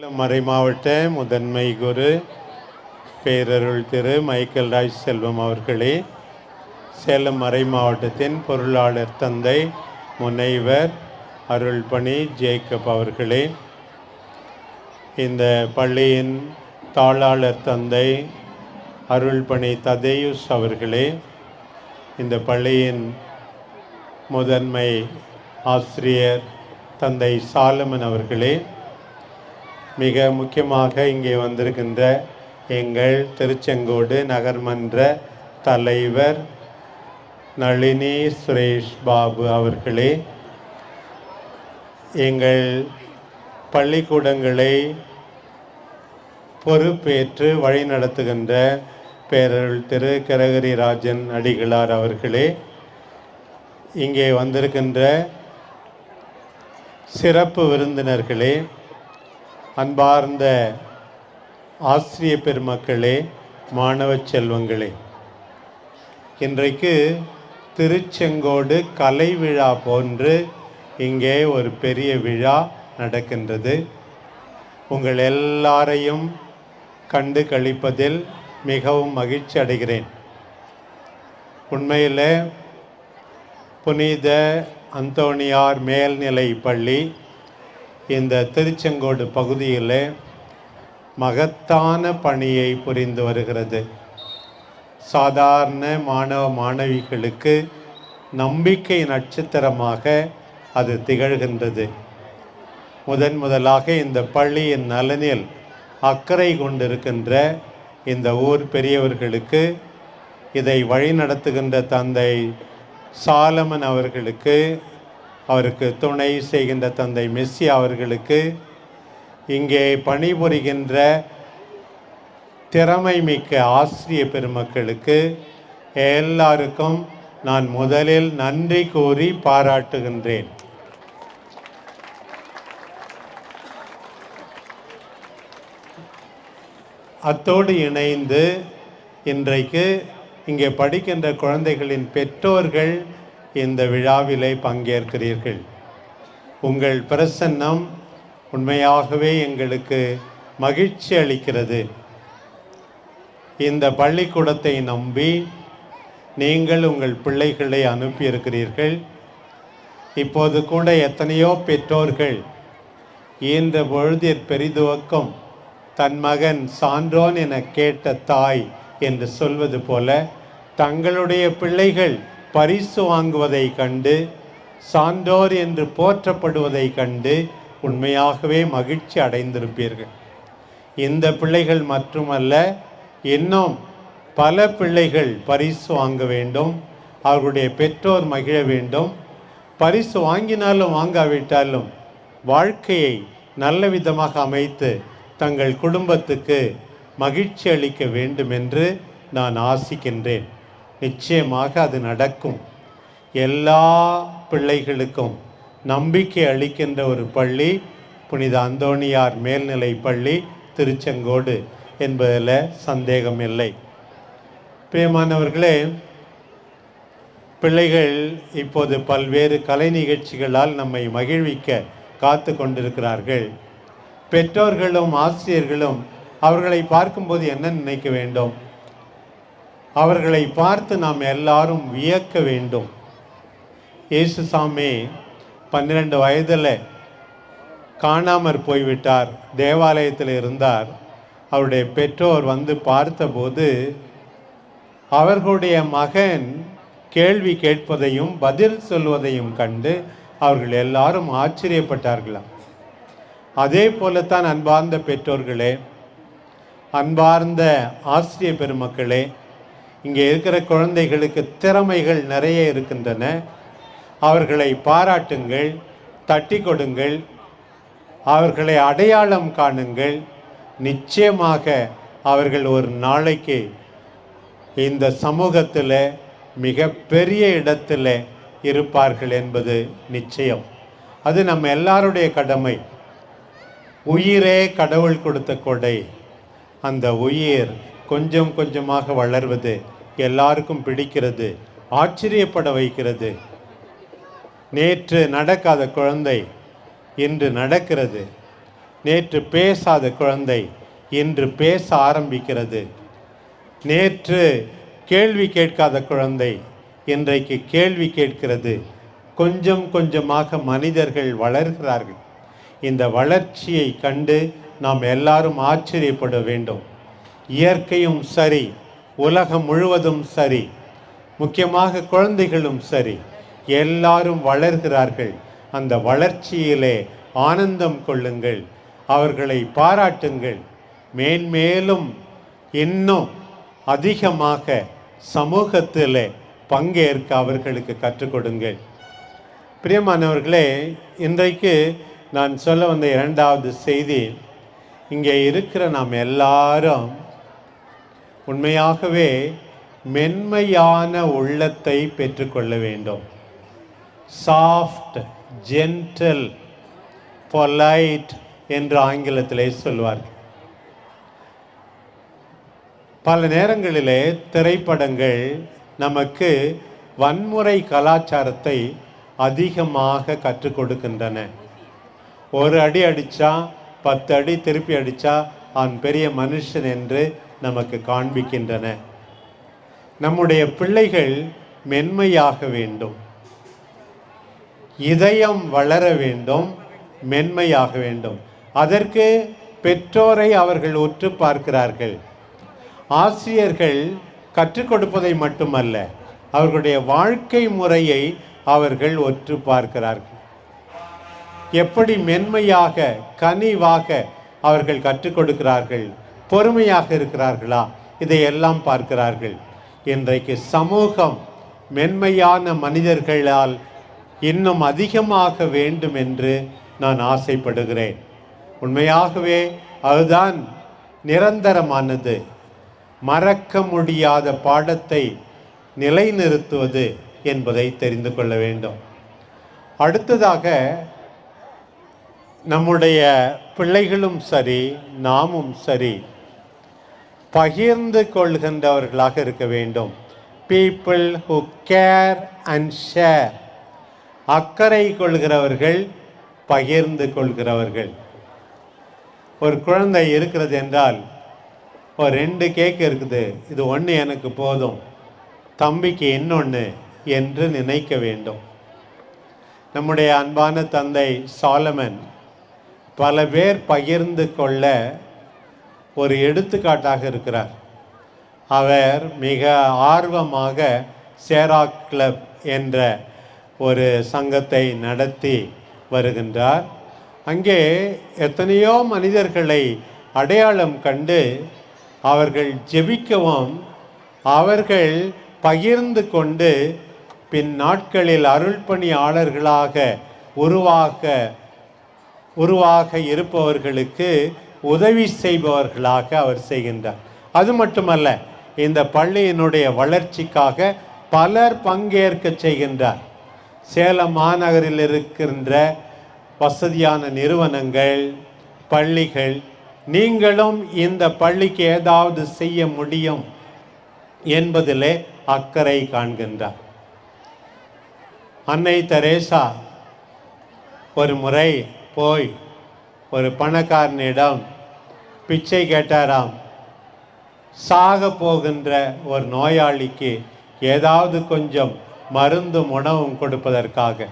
சேலம் மறைமாவட்ட முதன்மை குரு பேரருள் திரு மைக்கேல் ராஜ் செல்வம் அவர்களே. சேலம் மறை மாவட்டத்தின் பொருளாளர் தந்தை முனைவர் அருள்பணி ஜேக்கப் அவர்களே. இந்த பள்ளியின் தாளாளர் தந்தை அருள்பணி ததேயுஸ் அவர்களே. இந்த பள்ளியின் முதன்மை ஆசிரியர் தந்தை சாலமன் அவர்களே. மிக முக்கியமாக இங்கே வந்திருக்கின்ற எங்கள் திருச்செங்கோடு நகர்மன்ற தலைவர் நளினி சுரேஷ் பாபு அவர்களே எங்கள் பள்ளிக்கூடங்களை பொறுப்பேற்று வழிநடத்துகின்ற பேரருள் திரு கிரகரி ராஜன் அடிகளார் அவர்களே இங்கே வந்திருக்கின்ற சிறப்பு விருந்தினர்களே அன்பார்ந்த ஆசிரிய பெருமக்களே மாணவ செல்வங்களே இன்றைக்கு திருச்செங்கோடு கலை விழா போன்று இங்கே ஒரு பெரிய விழா நடக்கின்றது. உங்கள் எல்லாரையும் கண்டு கழிப்பதில் மிகவும் மகிழ்ச்சி அடைகிறேன். உண்மையில் புனித அந்தோணியார் மேல்நிலை பள்ளி இந்த திருச்செங்கோடு பகுதியில் மகத்தான பணியை புரிந்து வருகிறது. சாதாரண மாணவ மாணவிகளுக்கு நம்பிக்கை நட்சத்திரமாக அது திகழ்கின்றது. முதன் முதலாக இந்த பள்ளியின் நலனில் அக்கறை கொண்டிருக்கின்ற இந்த ஊர் பெரியவர்களுக்கு இதை வழிநடத்துகின்ற தந்தை சாலமன் அவர்களுக்கு அவருக்கு துணை செய்கின்ற தந்தை மெஸ்ஸி அவர்களுக்கு இங்கே பணிபுரிகின்ற திறமை மிக்க ஆசிரிய பெருமக்களுக்கு எல்லாருக்கும் நான் முதலில் நன்றி கூறி பாராட்டுகின்றேன். அத்தோடு இணைந்து இன்றைக்கு இங்கே படிக்கின்ற குழந்தைகளின் பெற்றோர்கள் இந்த விழாவிலே பங்கேற்கிறீர்கள். உங்கள் பிரசன்னம் உண்மையாகவே எங்களுக்கு மகிழ்ச்சி அளிக்கிறது. இந்த பள்ளிக்கூடத்தை நம்பி நீங்கள் உங்கள் பிள்ளைகளை அனுப்பியிருக்கிறீர்கள். இப்போது கூட எத்தனையோ பெற்றோர்கள் ஈன்ற பொழுதிற் பெரிதுவக்கம் தன் மகன் சான்றோன் என கேட்ட தாய் என்று சொல்வது போல தங்களுடைய பிள்ளைகள் பரிசு வாங்குவதை கண்டு சான்றோர் என்று போற்றப்படுவதை கண்டு உண்மையாகவே மகிழ்ச்சி அடைந்திருப்பீர்கள். இந்த பிள்ளைகள் மட்டுமல்ல இன்னும் பல பிள்ளைகள் பரிசு வாங்க வேண்டும் அவர்களுடைய பெற்றோர் மகிழ வேண்டும். பரிசு வாங்கினாலும் வாங்காவிட்டாலும் வாழ்க்கையை நல்ல விதமாக அமைத்து தங்கள் குடும்பத்துக்கு மகிழ்ச்சி அளிக்க வேண்டும் என்று நான் ஆசிக்கின்றேன். நிச்சயமாக அது நடக்கும். எல்லா பிள்ளைகளுக்கும் நம்பிக்கை அளிக்கின்ற ஒரு பள்ளி புனித அந்தோணியார் மேல்நிலை பள்ளி திருச்செங்கோடு என்பதில் சந்தேகம் இல்லை. பிரியமானவர்களே பிள்ளைகள் இப்போது பல்வேறு கலை நிகழ்ச்சிகளால் நம்மை மகிழ்விக்க காத்து கொண்டிருக்கிறார்கள். பெற்றோர்களும் ஆசிரியர்களும் அவர்களை பார்க்கும்போது என்ன நினைக்க வேண்டும்? அவர்களை பார்த்து நாம் எல்லாரும் வியக்க வேண்டும். இயேசு சாமி பன்னிரெண்டு வயதில் காணாமற் போய்விட்டார். தேவாலயத்தில் இருந்தார். அவருடைய பெற்றோர் வந்து பார்த்தபோது அவர்களுடைய மகன் கேள்வி கேட்பதையும் பதில் சொல்வதையும் கண்டு அவர்கள் எல்லாரும் ஆச்சரியப்பட்டார்களாம். அதே போலத்தான் அன்பார்ந்த பெற்றோர்களே அன்பார்ந்த ஆசிரிய பெருமக்களே இங்கே இருக்கிற குழந்தைகளுக்கு திறமைகள் நிறைய இருக்கின்றன. அவர்களை பாராட்டுங்கள் தட்டி கொடுங்கள் அவர்களை அடையாளம் காணுங்கள். நிச்சயமாக அவர்கள் ஒரு நாளைக்கு இந்த சமூகத்தில் மிக பெரிய இருப்பார்கள் என்பது நிச்சயம். அது நம்ம எல்லாருடைய கடமை. உயிரே கடவுள் கொடுத்த கொடை. அந்த உயிர் கொஞ்சம் கொஞ்சமாக வளர்வது எல்லாருக்கும் பிடிக்கிறது ஆச்சரியப்பட வைக்கிறது. நேற்று நடக்காத குழந்தை இன்று நடக்கிறது. நேற்று பேசாத குழந்தை இன்று பேச ஆரம்பிக்கிறது. நேற்று கேள்வி கேட்காத குழந்தை இன்றைக்கு கேள்வி கேட்கிறது. கொஞ்சம் கொஞ்சமாக மனிதர்கள் வளர்கிறார்கள். இந்த வளர்ச்சியை கண்டு நாம் எல்லாரும் ஆச்சரியப்பட வேண்டும். இயற்கையும் சரி உலகம் முழுவதும் சரி. முக்கியமாக குழந்தைகளும் சரி. எல்லாரும் வளர்கிறார்கள். அந்த வளர்ச்சியிலே ஆனந்தம் கொள்ளுங்கள். அவர்களை பாராட்டுங்கள். மேன்மேலும் இன்னும் அதிகமாக சமூகத்தில் பங்கேற்க அவர்களுக்கு கற்றுக் கொடுங்கள். பிரியமானவர்களே இன்றைக்கு நான் சொல்ல வந்த இரண்டாவது செய்தி இங்கே இருக்கிற நாம் எல்லாரும் உண்மையாகவே மென்மையான உள்ளத்தை பெற்றுக்கொள்ள வேண்டும். சாஃப்ட் ஜென்டல் பொலைட் என்று ஆங்கிலத்திலே சொல்வார்கள். பல நேரங்களிலே திரைப்படங்கள் நமக்கு வன்முறை கலாச்சாரத்தை அதிகமாக கற்றுக் கொடுக்கின்றன. ஒரு அடி அடித்தா பத்து அடி திருப்பி அடித்தா அவன் பெரிய மனுஷன் என்று நமக்கு காண்பிக்கின்றன. நம்முடைய பிள்ளைகள் மென்மையாக வேண்டும். இதயம் வளர வேண்டும் மென்மையாக வேண்டும். அதற்கு பெற்றோரை அவர்கள் உற்று பார்க்கிறார்கள். ஆசிரியர்கள் கற்றுக் கொடுப்பதை மட்டுமல்ல அவர்களுடைய வாழ்க்கை முறையை அவர்கள் ஒற்று பார்க்கிறார்கள். எப்படி மென்மையாக கனிவாக அவர்கள் கற்றுக் கொடுக்கிறார்கள். பொறுமையாக இருக்கிறார்களா? இதையெல்லாம் பார்க்கிறார்கள். இன்றைக்கு சமூகம் மென்மையான மனிதர்களால் இன்னும் அதிகமாக வேண்டும் என்று நான் ஆசைப்படுகிறேன். உண்மையாகவே அதுதான் நிரந்தரமானது. மறக்க முடியாத பாடத்தை நிலைநிறுத்துவது என்பதை தெரிந்து கொள்ள வேண்டும். அடுத்ததாக நம்முடைய பிள்ளைகளும் சரி நாமும் சரி பகிர்ந்து கொள்கின்றவர்களாக இருக்க வேண்டும். People who care and share அக்கறை கொள்கிறவர்கள் பகிர்ந்து கொள்கிறவர்கள். ஒரு குழந்தை இருக்கிறது என்றால் ஒரு ரெண்டு கேக் இருக்குது. இது ஒன்று எனக்கு போதும். தம்பிக்கு இன்னொன்று என்று நினைக்க வேண்டும். நம்முடைய அன்பான தந்தை சாலமன் பல பேர் பகிர்ந்து கொள்ள ஒரு எடுத்துக்காட்டாக இருக்கிறார். அவர் மிக ஆர்வமாக சேரா கிளப் என்ற ஒரு சங்கத்தை நடத்தி வருகின்றார். அங்கே எத்தனையோ மனிதர்களை அடையாளம் கண்டு அவர்கள் ஜெபிக்கவும் அவர்கள் பகிர்ந்து கொண்டு பின் நாட்களில் அருள்பணியாளர்களாக உருவாக உருவாக இருப்பவர்களுக்கு உதவி செய்பவர்களாக அவர் செய்கின்றார். அது மட்டுமல்ல இந்த பள்ளியினுடைய வளர்ச்சிக்காக பலர் பங்கேற்க செய்கின்றார். சேலம் மாநகரில் இருக்கின்ற வசதியான நிறுவனங்கள் பள்ளிகள் நீங்களும் இந்த பள்ளிக்கு ஏதாவது செய்ய முடியும் என்பதிலே அக்கறை காண்கின்றார். அன்னை தெரேசா ஒரு முறை போய் ஒரு பணக்காரனிடம் பிச்சை கேட்டாராம். சாக போகின்ற ஒரு நோயாளிக்கு ஏதாவது கொஞ்சம் மருந்தும் உணவும் கொடுப்பதற்காக.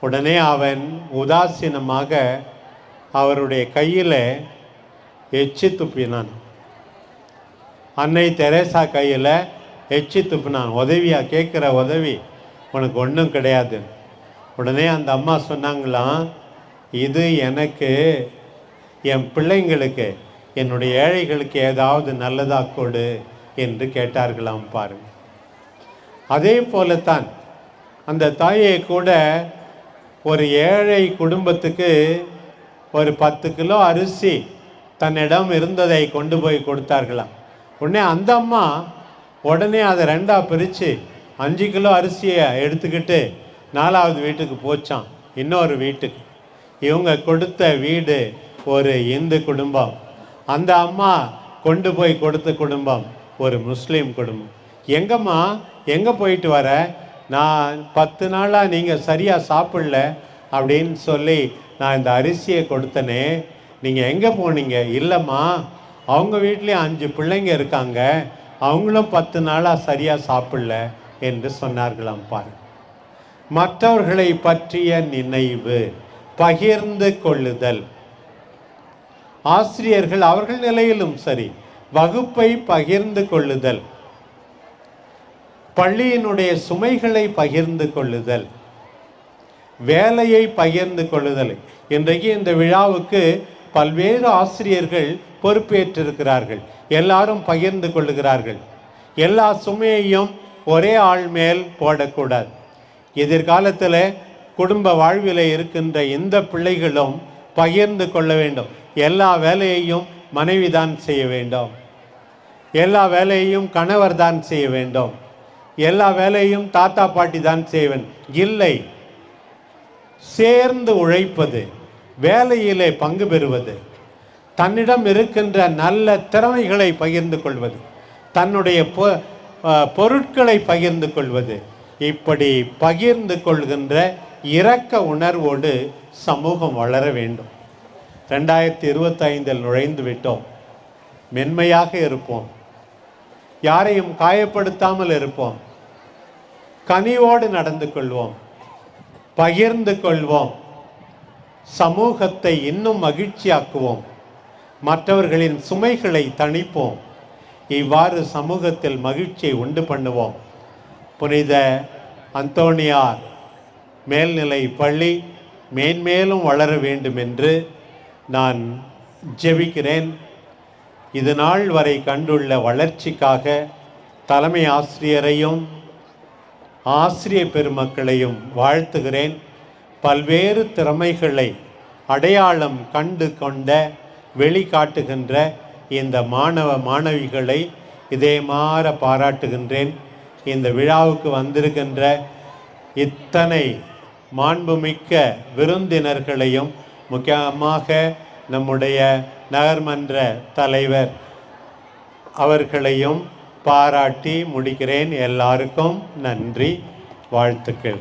உடனே அவன் உதாசீனமாக அவருடைய கையில் எச்சி துப்பினான். அன்னை தெரேசா கையில் எச்சி துப்பினான். உதவியாக கேட்குற உதவி உனக்கு ஒன்றும் கிடையாது. உடனே அந்த அம்மா சொன்னாங்களாம் இது எனக்கு என் பிள்ளைங்களுக்கு என்னுடைய ஏழைகளுக்கு ஏதாவது நல்லதாக கொடு என்று கேட்டார்களாம் பாருங்க. அதே போலத்தான் அந்த தாயை கூட ஒரு ஏழை குடும்பத்துக்கு ஒரு பத்து கிலோ அரிசி தன்னிடம் இருந்ததை கொண்டு போய் கொடுத்தார்களாம். உடனே அந்த அம்மா உடனே அதை ரெண்டாக பிரித்து அஞ்சு கிலோ அரிசியை எடுத்துக்கிட்டு நாலாவது வீட்டுக்கு போச்சான் இன்னொரு வீட்டுக்கு. இவங்க கொடுத்த வீடு ஒரு இந்து குடும்பம். அந்த அம்மா கொண்டு போய் கொடுத்த குடும்பம் ஒரு முஸ்லீம் குடும்பம். எங்கம்மா எங்கே போயிட்டு வர? நான் பத்து நாளாக நீங்கள் சரியாக சாப்பிடல அப்படின்னு சொல்லி நான் இந்த அரிசியை கொடுத்தனே. நீங்கள் எங்கே போனீங்க? இல்லைம்மா அவங்க வீட்லேயும் அஞ்சு பிள்ளைங்க இருக்காங்க. அவங்களும் பத்து நாளாக சரியாக சாப்பிடல என்று சொன்னார்களாம் பாரு மற்றவர்களை பற்றிய நினைவு. பகிர்ந்து கொள்ளுதல். ஆசிரியர்கள் அவர்கள் நிலையிலும் சரி வகுப்பை பகிர்ந்து கொள்ளுதல். பள்ளியினுடைய சுமைகளை பகிர்ந்து கொள்ளுதல். வேலையை பகிர்ந்து கொள்ளுதல். இன்றைக்கு இந்த விழாவுக்கு பல்வேறு ஆசிரியர்கள் பொறுப்பேற்றிருக்கிறார்கள். எல்லாரும் பகிர்ந்து கொள்ளுகிறார்கள். எல்லா சுமையையும் ஒரே ஆள் மேல் போடக்கூடாது. எதிர்காலத்தில் குடும்ப வாழ்வில் இருக்கின்ற இந்த பிள்ளைகளும் பகிர்ந்து கொள்ள வேண்டும். எல்லா வேலையையும் மனைவி தான் செய்ய வேண்டும். எல்லா வேலையையும் கணவர் தான் செய்ய வேண்டும். எல்லா வேலையும் தாத்தா பாட்டி தான் செய்ய வேண்டும். இல்லை. சேர்ந்து உழைப்பது வேலையிலே பங்கு பெறுவது தன்னிடம் இருக்கின்ற நல்ல திறமைகளை பகிர்ந்து கொள்வது தன்னுடைய பொ- பொருட்களை பகிர்ந்து கொள்வது இப்படி பகிர்ந்து கொள்கின்ற இரக்க உணர்வோடு சமூகம் வளர வேண்டும். ரெண்டாயிரத்தி இருபத்தைந்தில் நுழைந்து விட்டோம். மென்மையாக இருப்போம். யாரையும் காயப்படுத்தாமல் இருப்போம். கனிவோடு நடந்து கொள்வோம். பகிர்ந்து கொள்வோம். சமூகத்தை இன்னும் மகிழ்ச்சியாக்குவோம். மற்றவர்களின் சுமைகளை தணிப்போம். இவ்வாறு சமூகத்தில் மகிழ்ச்சியை உண்டு பண்ணுவோம். புனித அந்தோணியார் மேல்நிலை பள்ளி மேன்மேலும் வளர வேண்டும் என்று நான் ஜெபிக்கிறேன். இது நாள் வரை கண்டுள்ள வளர்ச்சிக்காக தலைமை ஆசிரியரையும் ஆசிரிய பெருமக்களையும் வாழ்த்துகிறேன். பல்வேறு திறமைகளை அடையாளம் கண்டு கொண்ட வெளிக்காட்டுகின்ற இந்த மாணவ மாணவிகளை இதே மாற பாராட்டுகின்றேன். இந்த விழாவுக்கு வந்திருக்கின்ற இத்தனை மாண்புமிக்க விருந்தினர்களையும் முக்கியமாக நம்முடைய நகர்மன்ற தலைவர் அவர்களையும் பாராட்டி முடிக்கிறேன். எல்லாருக்கும் நன்றி வாழ்த்துக்கள்.